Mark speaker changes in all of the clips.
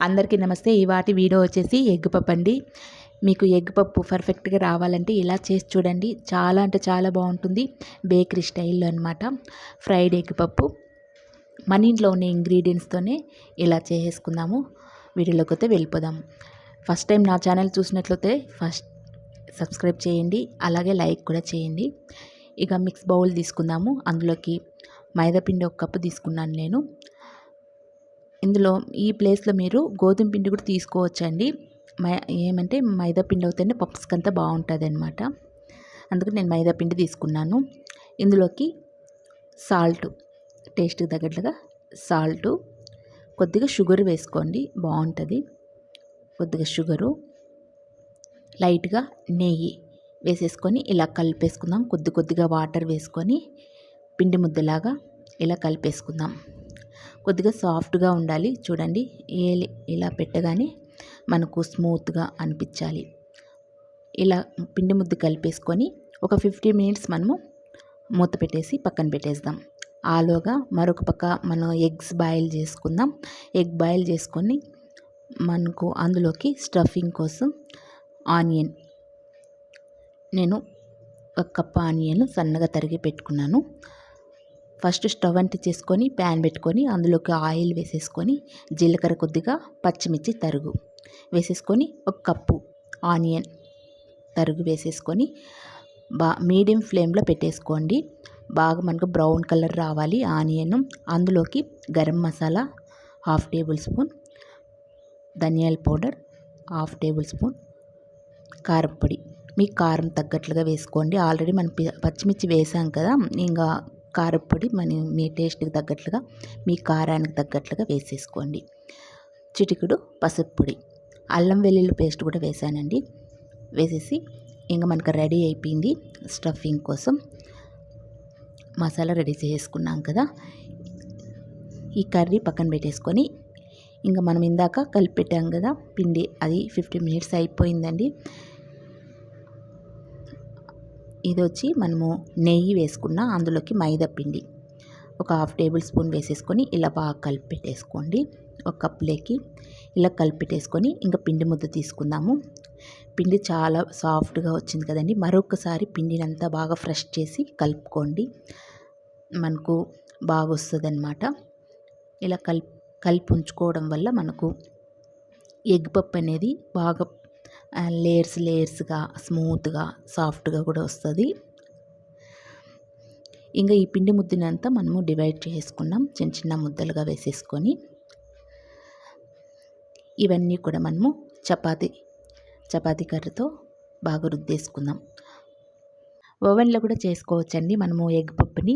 Speaker 1: అందరికీ నమస్తే. ఈ వాటి వీడియో వచ్చేసి ఎగ్ పప్పు అండి. మీకు ఎగ్ పప్పు పర్ఫెక్ట్గా రావాలంటే ఇలా చేసి చూడండి. చాలా అంటే చాలా బాగుంటుంది. బేకరీ స్టైల్లో అనమాట ఫ్రైడ్ ఎగ్ పప్పు. మన ఇంట్లో ఉన్న ఇంగ్రీడియంట్స్తోనే ఇలా చేసేసుకుందాము వీడియోలోకి అయితే వెళ్ళిపోదాం. ఫస్ట్ టైం నా ఛానల్ చూసినట్లయితే ఫస్ట్ సబ్స్క్రైబ్ చేయండి. అలాగే లైక్ కూడా చేయండి. ఇక మిక్స్ బౌల్ తీసుకుందాము. అందులోకి మైదాపిండి ఒక కప్పు తీసుకున్నాను నేను. ఇందులో ఈ ప్లేస్లో మీరు గోధుమ పిండి కూడా తీసుకోవచ్చండి. మై ఏమంటే మైదా పిండి అవుతేనే పప్స్కి అంతా బాగుంటుంది అనమాట అందుకు నేను మైదా పిండి తీసుకున్నాను. ఇందులోకి సాల్ట్ టేస్ట్కి తగ్గట్లుగా సాల్టు కొద్దిగా షుగర్ వేసుకోండి బాగుంటుంది. కొద్దిగా షుగరు లైట్గా నెయ్యి వేసేసుకొని ఇలా కలిపేసుకుందాం. కొద్ది కొద్దిగా వాటర్ వేసుకొని పిండి ముద్దలాగా ఇలా కలిపేసుకుందాం. కొద్దిగా సాఫ్ట్గా ఉండాలి. చూడండి ఏ ఇలా పెట్టగానే మనకు స్మూత్గా అనిపించాలి. ఇలా పిండి ముద్ద కలిపేసుకొని ఒక ఫిఫ్టీ మినిట్స్ మనము మూత పెట్టేసి పక్కన పెట్టేద్దాం. ఆలోగా మరొక పక్క మనం ఎగ్స్ బాయిల్ చేసుకుందాం. ఎగ్ బాయిల్ చేసుకొని మనకు అందులోకి స్టఫింగ్ కోసం ఆనియన్. నేను ఒక కప్ ఆనియన్ సన్నగా తరిగి పెట్టుకున్నాను. ఫస్ట్ స్టవ్ అంటి చేసుకొని ప్యాన్ పెట్టుకొని అందులోకి ఆయిల్ వేసేసుకొని జీలకర్ర కొద్దిగా పచ్చిమిర్చి తరుగు వేసేసుకొని ఒక కప్పు ఆనియన్ తరుగు వేసేసుకొని బా మీడియం ఫ్లేమ్లో పెట్టేసుకోండి. బాగా మనకు బ్రౌన్ కలర్ రావాలి ఆనియన్. అందులోకి garam masala half tablespoon ధనియాల పౌడర్ హాఫ్ టేబుల్ స్పూన్ కారపొడి మీ కారం తగ్గట్లుగా వేసుకోండి. ఆల్రెడీ మనం పచ్చిమిర్చి వేసాం కదా ఇంకా కారపొడి మన మీ టేస్ట్కి తగ్గట్లుగా మీ కారానికి తగ్గట్లుగా వేసేసుకోండి. చిటికుడు పసుపు పొడి. అల్లం వెల్లుల్లి పేస్ట్ కూడా వేసానండి. వేసేసి ఇంకా మనకు రెడీ అయిపోయింది స్టఫింగ్ కోసం. మసాలా రెడీ చేసుకున్నాం కదా. ఈ కర్రీ పక్కన పెట్టేసుకొని ఇంకా మనం ఇందాక కలిపి పెట్టాం కదా పిండి అది ఫిఫ్టీ మినిట్స్ అయిపోయిందండి. ఇది వచ్చి మనము నెయ్యి వేసుకున్న అందులోకి మైదా పిండి. ఒక హాఫ్ టేబుల్ స్పూన్ వేసేసుకొని ఇలా బాగా కలిపి పెట్టేసుకోండి ఒక కప్పులోకి ఇలా కలిపి పెట్టేసుకొని ఇంకా పిండి ముద్ద తీసుకుందాము. పిండి చాలా సాఫ్ట్గా వచ్చింది కదండి. మరొకసారి పిండిని అంతా బాగా ఫ్రెష్ చేసి కలుపుకోండి. మనకు బాగా వస్తుంది అనమాట ఇలా కలిపి కలిపి ఉంచుకోవడం వల్ల మనకు ఎగ్ పప్పు అనేది బాగా లేయర్స్ లేయర్స్గా స్మూత్గా సాఫ్ట్గా కూడా వస్తుంది. ఇంకా ఈ పిండి ముద్దనంతా మనము డివైడ్ చేసుకున్నాం. చిన్న చిన్న ముద్దలుగా వేసేసుకొని ఇవన్నీ కూడా మనము చపాతి చపాతీ కర్రతో బాగా రుద్దేసుకుందాం. ఓవెన్లో కూడా చేసుకోవచ్చండి. మనము ఎగ్ పప్పుని.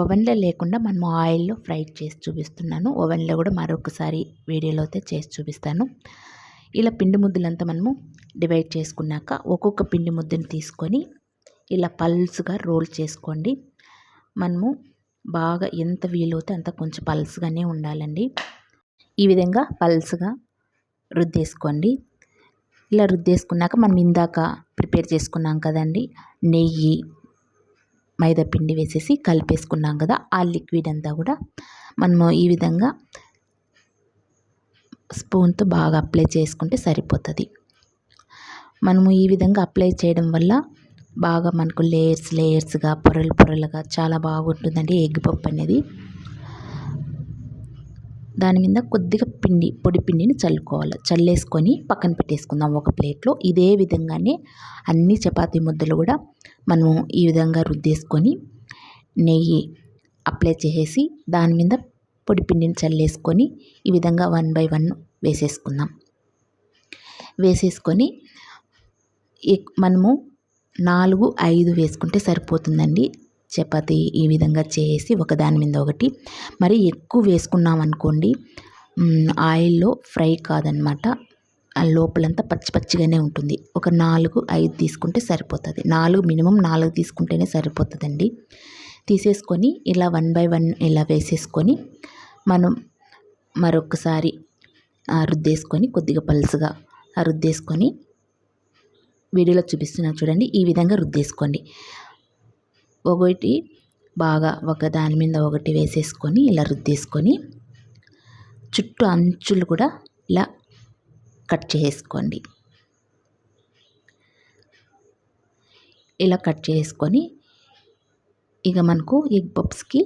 Speaker 1: ఓవెన్లో లేకుండా మనము ఆయిల్లో ఫ్రై చేసి చూపిస్తున్నాను. ఓవెన్లో కూడా మరొకసారి వీడియోలో అయితే చేసి చూపిస్తాను. ఇలా పిండి ముద్దలంతా మనము డివైడ్ చేసుకున్నాక ఒక్కొక్క పిండి ముద్దను తీసుకొని ఇలా పల్స్గా రోల్ చేసుకోండి. మనము బాగా ఎంత వీలవుతే అంత కొంచెం పల్స్గానే ఉండాలండి. ఈ విధంగా పల్స్గా రుద్దేసుకోండి. ఇలా రుద్దేసుకున్నాక మనం ఇందాక ప్రిపేర్ చేసుకున్నాం కదండి నెయ్యి మైదా పిండి వేసేసి కలిపేసుకున్నాం కదా ఆ లిక్విడ్ అంతా కూడా మనము ఈ విధంగా స్పూన్తో బాగా అప్లై చేసుకుంటే సరిపోతుంది. మనము ఈ విధంగా అప్లై చేయడం వల్ల బాగా మనకు లేయర్స్ లేయర్స్గా పొరలు పొరలుగా చాలా బాగుంటుందండి ఎగ్ పప్పు అనేది. దాని మీద కొద్దిగా పిండి పొడి పిండిని చల్లుకోవాలి. చల్లేసుకొని పక్కన పెట్టేసుకుందాం ఒక ప్లేట్లో. ఇదే విధంగానే అన్ని చపాతీ ముద్దలు కూడా మనము ఈ విధంగా రుద్దేసుకొని నెయ్యి అప్లై చేసేసి దాని మీద పొడి పిండిని చల్లేసుకొని ఈ విధంగా వన్ బై వన్ వేసేసుకుందాం. వేసేసుకొని మనము నాలుగు ఐదు వేసుకుంటే సరిపోతుందండి. చపాతి ఈ విధంగా చేసి ఒకదాని మీద ఒకటి. మరి ఎక్కువ వేసుకున్నాం అనుకోండి ఆయిల్లో ఫ్రై కాదనమాట. లోపలంతా పచ్చి పచ్చిగానే ఉంటుంది. ఒక నాలుగు ఐదు తీసుకుంటే సరిపోతుంది. నాలుగు మినిమం నాలుగు తీసుకుంటేనే సరిపోతుందండి. తీసేసుకొని ఇలా వన్ బై వన్ ఇలా వేసేసుకొని మనం మరొకసారి రుద్దేసుకొని కొద్దిగా పలుసుగా రుద్దేసుకొని వీడియోలో చూపిస్తున్నాను చూడండి. ఈ విధంగా రుద్దేసుకోండి. ఒకటి బాగా ఒక దాని మీద ఒకటి వేసేసుకొని ఇలా రుద్దేసుకొని చుట్టూ అంచులు కూడా ఇలా కట్ చేసుకోండి ఇలా కట్ చేసుకొని ఇక మనకు ఎగ్ పప్స్కి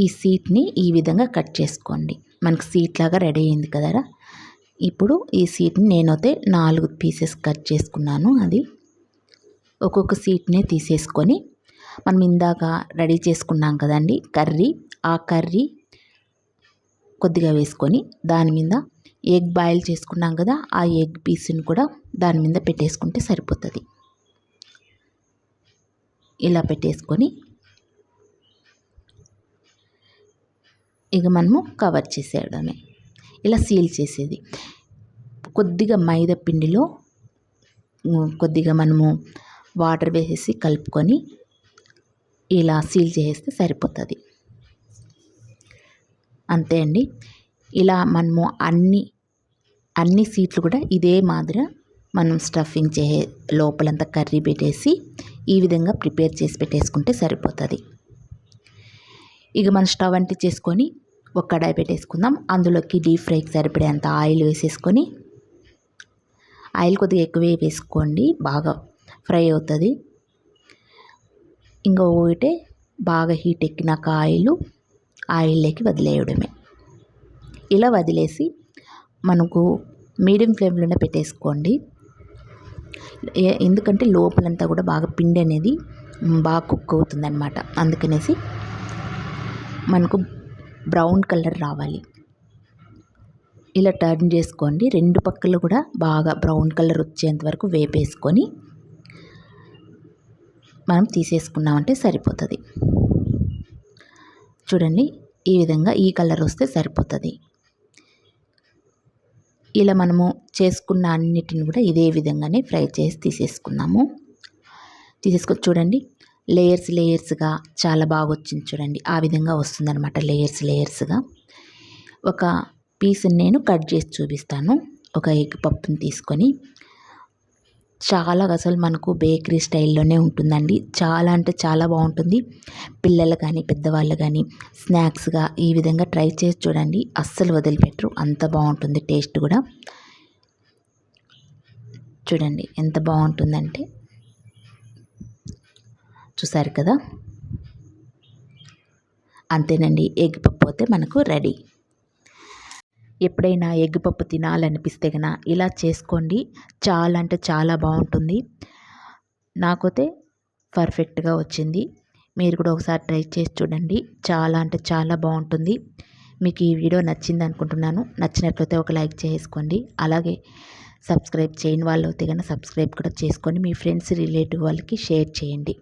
Speaker 1: ఈ సీట్ని ఈ విధంగా కట్ చేసుకోండి. మనకు సీట్ లాగా రెడీ అయింది కదరా? ఇప్పుడు ఈ సీట్ని నేనైతే నాలుగు పీసెస్ కట్ చేసుకున్నాను అది. ఒక్కొక్క సీట్ని తీసేసుకొని మనం ఇందాక రెడీ చేసుకున్నాం కదండి కర్రీ. ఆ కర్రీ కొద్దిగా వేసుకొని దాని మీద ఎగ్ బాయిల్ చేసుకున్నాం కదా ఆ ఎగ్ పీస్ని కూడా దాని మీద పెట్టేసుకుంటే సరిపోతుంది. ఇలా పెట్టేసుకొని ఇక మనము కవర్ చేసేయడమే. ఇలా సీల్ చేసేది. కొద్దిగా మైదా పిండిలో కొద్దిగా మనము వాటర్ వేసేసి కలుపుకొని ఇలా సీల్ చేసేస్తే సరిపోతుంది. అంతే అండి. ఇలా మనము అన్ని అన్ని సీట్లు కూడా ఇదే మాదిరి మనం స్టఫింగ్ చే లోపలంతా కర్రీ పెట్టేసి ఈ విధంగా ప్రిపేర్ చేసి పెట్టేసుకుంటే సరిపోతుంది. ఇక మనం స్టవ్ అంటే చేసుకొని ఒక కడాయి పెట్టేసుకుందాం. అందులోకి డీప్ ఫ్రైకి సరిపడేంత ఆయిల్ వేసేసుకొని ఆయిల్ కొద్దిగా ఎక్కువే వేసుకోండి బాగా ఫ్రై అవుతుంది. ఇంకా ఒకటే బాగా హీట్ ఎక్కినాక ఆయిల్ ఆయిల్లోకి వదిలేయడమే. ఇలా వదిలేసి మనకు మీడియం ఫ్లేమ్లోనే పెట్టేసుకోండి. ఎందుకంటే లోపలంతా కూడా బాగా పిండి అనేది బాగా కుక్ అవుతుందన్నమాట. అందుకనేసి మనకు బ్రౌన్ కలర్ రావాలి. ఇలా టర్న్ చేసుకోండి. రెండు పక్కలు కూడా బాగా బ్రౌన్ కలర్ వచ్చేంత వరకు వేపేసుకొని మనం తీసేసుకున్నామంటే సరిపోతుంది. చూడండి ఈ విధంగా ఈ కలర్ వస్తే సరిపోతుంది. ఇలా మనము చేసుకున్న అన్నిటిని కూడా ఇదే విధంగానే ఫ్రై చేసి తీసేసుకున్నాము. తీసేసుకొని చూడండి లేయర్స్ లేయర్స్గా చాలా బాగా వచ్చింది చూడండి. ఆ విధంగా వస్తుందన్నమాట లేయర్స్ లేయర్స్గా ఒక పీస్ని నేను కట్ చేసి చూపిస్తాను. ఒక ఎగ్ పప్పుని తీసుకొని. చాలా అసలు మనకు బేకరీ స్టైల్లోనే ఉంటుందండి. చాలా అంటే చాలా బాగుంటుంది. పిల్లలు కానీ పెద్దవాళ్ళు కానీ స్నాక్స్గా ఈ విధంగా ట్రై చేసి చూడండి. అస్సలు వదిలిపెట్టరు. అంత బాగుంటుంది టేస్ట్ కూడా. చూడండి ఎంత బాగుంటుందంటే. చూసారు కదా? అంతేనండి ఎగ్ పప్పు అయితే మనకు రెడీ. ఎప్పుడైనా ఎగ్ పప్పు తినాలనిపిస్తే కనుక ఇలా చేసుకోండి. చాలా అంటే చాలా బాగుంటుంది. నాకైతే పర్ఫెక్ట్గా వచ్చింది. మీరు కూడా ఒకసారి ట్రై చేసి చూడండి. చాలా అంటే చాలా బాగుంటుంది. మీకు ఈ వీడియో నచ్చింది అనుకుంటున్నాను. నచ్చినట్లయితే ఒక లైక్ చేసుకోండి. అలాగే సబ్స్క్రైబ్ చేయని వాళ్ళు అయితే కనుక సబ్స్క్రైబ్ కూడా చేసుకొని మీ ఫ్రెండ్స్ రిలేటివ్ వాళ్ళకి షేర్ చేయండి.